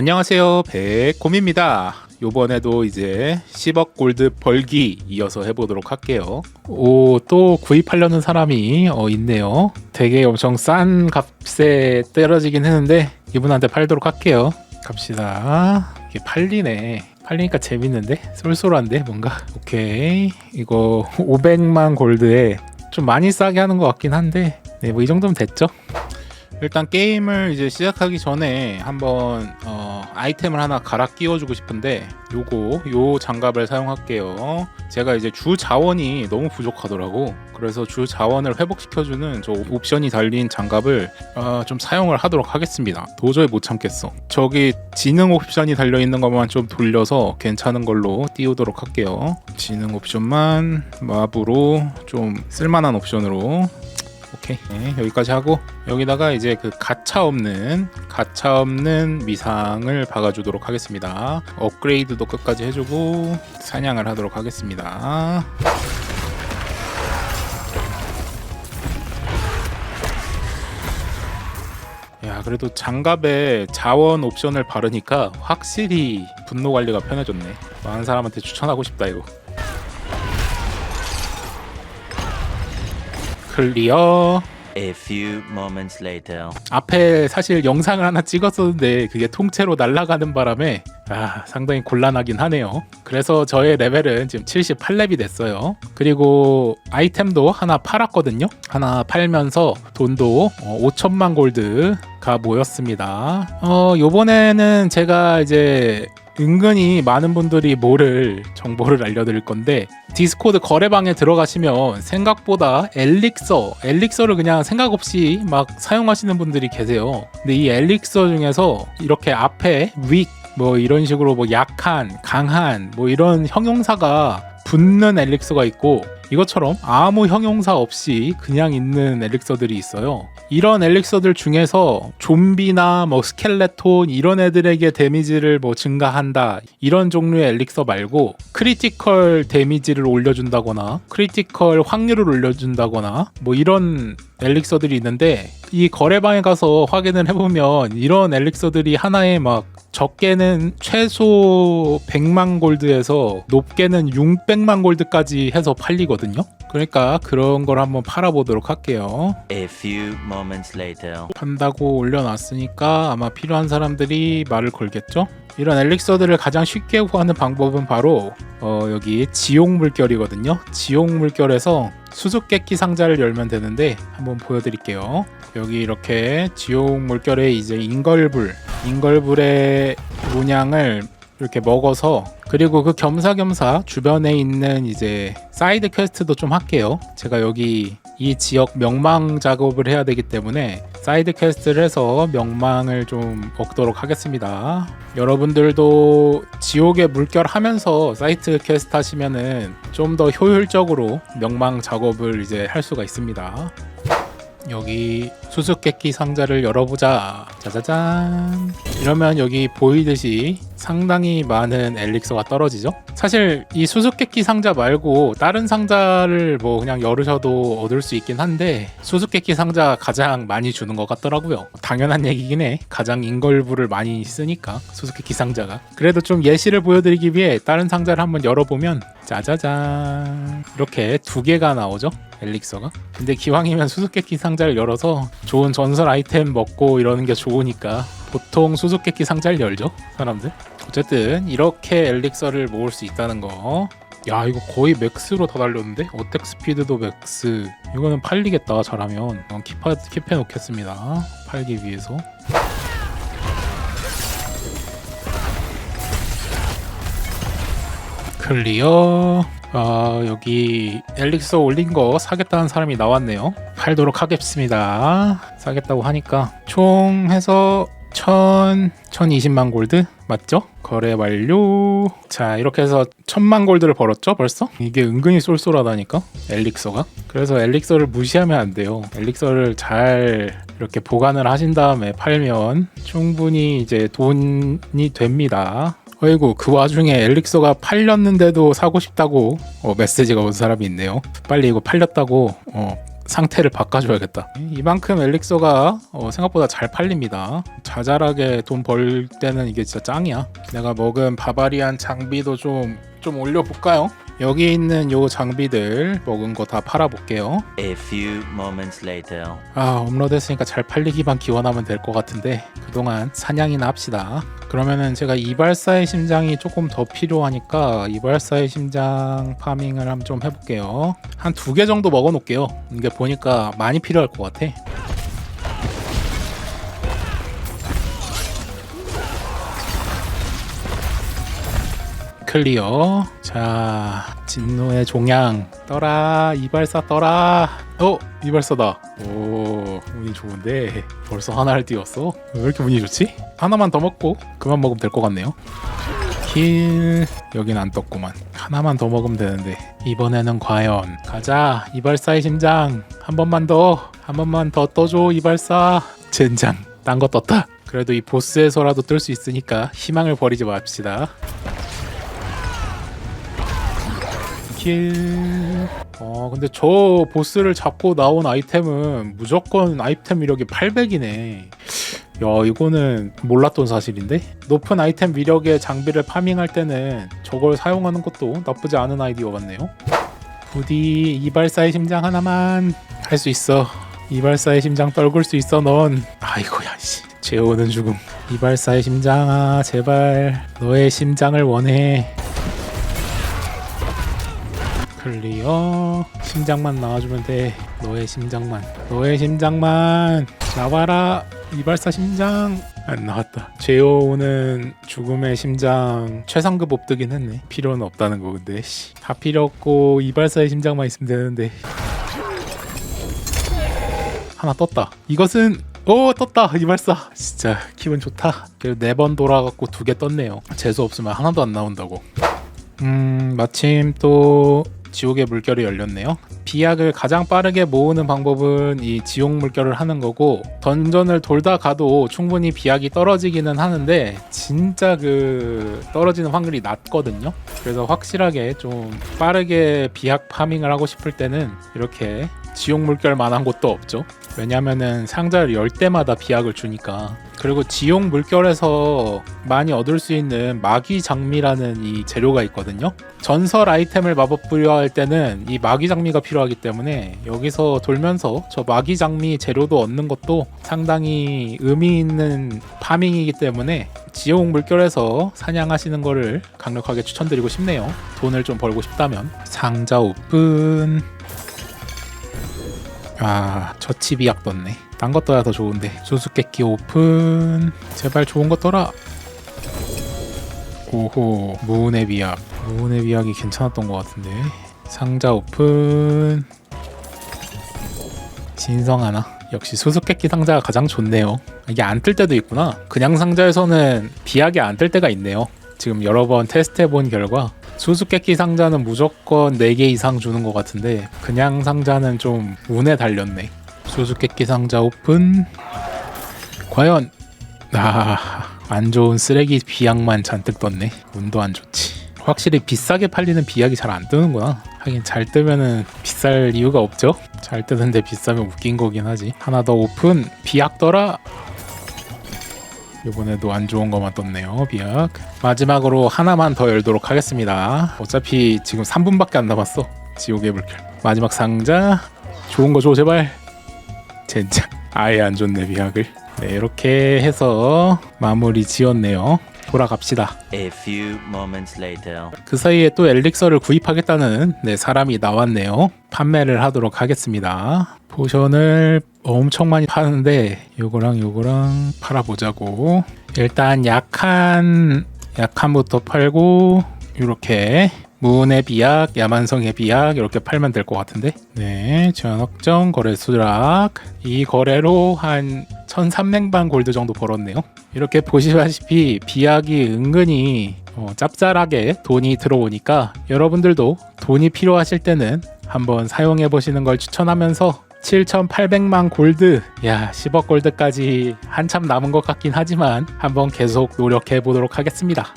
안녕하세요. 백곰입니다. 요번에도 이제 10억 골드 벌기 이어서 해보도록 할게요. 오 또 구입하려는 사람이 어, 있네요. 되게 엄청 싼 값에 떨어지긴 했는데 이분한테 팔도록 할게요. 갑시다. 이게 팔리네. 팔리니까 재밌는데? 쏠쏠한데 뭔가? 오케이. 이거 500만 골드에 좀 많이 싸게 하는 것 같긴 한데 네 뭐 이 정도면 됐죠 일단 게임을 이제 시작하기 전에 한번 어, 아이템을 하나 갈아 끼워주고 싶은데 요거 요 장갑을 사용할게요. 제가 이제 주 자원이 너무 부족하더라고. 그래서 주 자원을 회복시켜주는 저 옵션이 달린 장갑을 어, 좀 사용을 하도록 하겠습니다. 도저히 못 참겠어. 저기 지능 옵션이 달려 있는 것만 좀 돌려서 괜찮은 걸로 띄우도록 할게요. 지능 옵션만 맙으로 좀 쓸만한 옵션으로 오케이. 네, 여기까지 하고 여기다가 이제 그 가차 없는 가차 없는 미상을 박아주도록 하겠습니다. 업그레이드도 끝까지 해주고 사냥을 하도록 하겠습니다. 야 그래도 장갑에 자원 옵션을 바르니까 확실히 분노 관리가 편해졌네. 많은 사람한테 추천하고 싶다 이거 클리어. A few moments later. 앞에 사실 영상을 하나 찍었었는데 그게 통째로 날아가는 바람에 아 상당히 곤란하긴 하네요. 그래서 저의 레벨은 지금 78렙이 됐어요. 그리고 아이템도 하나 팔았거든요. 하나 팔면서 돈도 어, 5천만 골드가 모였습니다. 어 요번에는 제가 이제 은근히 많은 분들이 모를 정보를 알려드릴 건데 디스코드 거래방에 들어가시면 생각보다 엘릭서, 엘릭서를 그냥 생각 없이 막 사용하시는 분들이 계세요. 근데 이 엘릭서 중에서 이렇게 앞에 윅, 뭐 이런 식으로 뭐 약한, 강한, 뭐 이런 형용사가 붙는 엘릭서가 있고 이것처럼 아무 형용사 없이 그냥 있는 엘릭서들이 있어요. 이런 엘릭서들 중에서 좀비나 뭐 스켈레톤 이런 애들에게 데미지를 뭐 증가한다 이런 종류의 엘릭서 말고 크리티컬 데미지를 올려준다거나 크리티컬 확률을 올려준다거나 뭐 이런 엘릭서들이 있는데 이 거래방에 가서 확인을 해보면 이런 엘릭서들이 하나에 막 적게는 최소 100만 골드에서 높게는 600만 골드까지 해서 팔리거든요. 그러니까 그런 걸 한번 팔아보도록 할게요. A few moments later. 판다고 올려놨으니까 아마 필요한 사람들이 말을 걸겠죠? 이런 엘릭서들을 가장 쉽게 구하는 방법은 바로 어, 여기 지옥 물결이거든요. 지옥 물결에서 수수께끼 상자를 열면 되는데 한번 보여드릴게요. 여기 이렇게 지옥 물결에 이제 인걸불, 인걸불의 문양을 이렇게 먹어서 그리고 그 겸사겸사 주변에 있는 이제 사이드 퀘스트도 좀 할게요. 제가 여기 이 지역 명망 작업을 해야 되기 때문에 사이드 퀘스트를 해서 명망을 좀 얻도록 하겠습니다. 여러분들도 지옥의 물결 하면서 사이트 퀘스트 하시면은 좀 더 효율적으로 명망 작업을 이제 할 수가 있습니다. 여기 수수께끼 상자를 열어보자. 짜자잔. 이러면 여기 보이듯이 상당히 많은 엘릭서가 떨어지죠. 사실 이 수수께끼 상자 말고 다른 상자를 뭐 그냥 열으셔도 얻을 수 있긴 한데 수수께끼 상자 가장 많이 주는 것 같더라고요. 당연한 얘기긴 해. 가장 인걸부를 많이 쓰니까 수수께끼 상자가. 그래도 좀 예시를 보여드리기 위해 다른 상자를 한번 열어보면 짜자잔 이렇게 두 개가 나오죠. 엘릭서가. 근데 기왕이면 수수께끼 상자를 열어서 좋은 전설 아이템 먹고 이러는 게 좋으니까 보통 수수께끼 상자를 열죠 사람들. 어쨌든 이렇게 엘릭서를 모을 수 있다는 거. 야 이거 거의 맥스로 다 달렸는데? 어택 스피드도 맥스. 이거는 팔리겠다 잘하면. 어, 킵하, 킵해 놓겠습니다. 팔기 위해서. 클리어. 아 여기 엘릭서 올린 거 사겠다는 사람이 나왔네요. 팔도록 하겠습니다. 사겠다고 하니까 총 해서 1000, 1020만 골드? 맞죠? 거래 완료. 자 이렇게 해서 1000만 골드를 벌었죠 벌써? 이게 은근히 쏠쏠하다니까 엘릭서가. 그래서 엘릭서를 무시하면 안 돼요. 엘릭서를 잘 이렇게 보관을 하신 다음에 팔면 충분히 이제 돈이 됩니다. 어이구 그 와중에 엘릭서가 팔렸는데도 사고 싶다고 어, 메시지가 온 사람이 있네요. 빨리 이거 팔렸다고 어, 상태를 바꿔줘야겠다. 이만큼 엘릭서가 어, 생각보다 잘 팔립니다. 자잘하게 돈 벌 때는 이게 진짜 짱이야. 내가 먹은 바바리안 장비도 좀, 좀 올려볼까요? 여기 있는 요 장비들 먹은 거 다 팔아볼게요. A few moments later. 아 업로드 했으니까 잘 팔리기만 기원하면 될 것 같은데 그동안 사냥이나 합시다 그러면은 제가 이발사의 심장이 조금 더 필요하니까 이발사의 심장 파밍을 한번 좀 해볼게요 한 두 개 정도 먹어 놓을게요 이게 보니까 많이 필요할 것 같아 클리어. 자 진노의 종양. 떠라 이발사 떠라. 어 이발사다. 오 운이 좋은데 벌써 하나를 띄웠어? 왜 이렇게 운이 좋지? 하나만 더 먹고 그만 먹으면 될 것 같네요. 킬. 여긴 안 떴구만. 하나만 더 먹으면 되는데 이번에는 과연. 가자 이발사의 심장. 한 번만 더 한 번만 더 떠줘 이발사. 젠장. 딴 거 떴다. 그래도 이 보스에서라도 뜰 수 있으니까 희망을 버리지 맙시다 킬. 어, 근데 저 보스를 잡고 나온 아이템은 무조건 아이템 위력이 800이네. 야, 이거는 몰랐던 사실인데? 높은 아이템 위력의 장비를 파밍할 때는 저걸 사용하는 것도 나쁘지 않은 아이디어 같네요. 부디 이발사의 심장 하나만 할 수 있어. 이발사의 심장 떨굴 수 있어, 넌. 아이고야, 씨. 재우는 죽음. 이발사의 심장아, 제발. 너의 심장을 원해. 클리어. 심장만 나와주면 돼. 너의 심장만. 너의 심장만. 나와라. 이발사 심장. 안 나왔다. 제오는 죽음의 심장. 최상급 옵뜨긴 했네. 필요는 없다는 거 근데. 씨. 다 필요 없고 이발사의 심장만 있으면 되는데. 하나 떴다. 이것은 오 떴다. 이발사. 진짜 기분 좋다. 그래도 네 번 돌아갖고 두 개 떴네요. 재수 없으면 하나도 안 나온다고. 음 마침 또 지옥의 물결이 열렸네요. 비약을 가장 빠르게 모으는 방법은 이 지옥 물결을 하는 거고 던전을 돌다 가도 충분히 비약이 떨어지기는 하는데 진짜 그 떨어지는 확률이 낮거든요. 그래서 확실하게 좀 빠르게 비약 파밍을 하고 싶을 때는 이렇게 지옥 물결만한 곳도 없죠. 왜냐면은 상자를 열 때마다 비약을 주니까. 그리고 지옥 물결에서 많이 얻을 수 있는 마귀 장미라는 이 재료가 있거든요. 전설 아이템을 마법 부여할 때는 이 마귀 장미가 필요하기 때문에 여기서 돌면서 저 마귀 장미 재료도 얻는 것도 상당히 의미 있는 파밍이기 때문에 지옥 물결에서 사냥하시는 거를 강력하게 추천드리고 싶네요. 돈을 좀 벌고 싶다면 상자 오픈. 아, 저치 비약 떴네. 딴 것 떠야 더 좋은데. 수수께끼 오픈. 제발 좋은 거 떠라. 오호, 무운의 비약. 무운의 비약이 괜찮았던 것 같은데. 상자 오픈. 신성 하나. 역시 수수께끼 상자가 가장 좋네요. 이게 안 뜰 때도 있구나. 그냥 상자에서는 비약이 안 뜰 때가 있네요. 지금 여러 번 테스트해 본 결과 수수께끼 상자는 무조건 4개 이상 주는 것 같은데 그냥 상자는 좀 운에 달렸네. 수수께끼 상자 오픈. 과연 아 안 좋은 쓰레기 비약만 잔뜩 떴네. 운도 안 좋지. 확실히 비싸게 팔리는 비약이 잘 안 뜨는구나. 하긴 잘 뜨면은 비쌀 이유가 없죠. 잘 뜨는데 비싸면 웃긴 거긴 하지. 하나 더 오픈. 비약 떠라 이번에도 안 좋은 것만 떴네요 비약. 마지막으로 하나만 더 열도록 하겠습니다. 어차피 지금 3분밖에 안 남았어 지옥의 물결. 마지막 상자. 좋은 거 줘 제발. 젠장. 아예 안 좋네 비약을. 네 이렇게 해서 마무리 지었네요. 돌아갑시다. A few moments later. 그 사이에 또 엘릭서를 구입하겠다는 네, 사람이 나왔네요. 판매를 하도록 하겠습니다. 포션을 엄청 많이 파는데 요거랑 요거랑 팔아보자고. 일단 약한 약한부터 팔고 이렇게 무운의 비약, 야만성의 비약 이렇게 팔면 될 것 같은데. 네, 전확정 거래 수락 이 거래로 한 1,300만 골드 정도 벌었네요. 이렇게 보시다시피 비약이 은근히 어, 짭짤하게 돈이 들어오니까 여러분들도 돈이 필요하실 때는 한번 사용해 보시는 걸 추천하면서 7,800만 골드, 야 10억 골드까지 한참 남은 것 같긴 하지만 한번 계속 노력해 보도록 하겠습니다.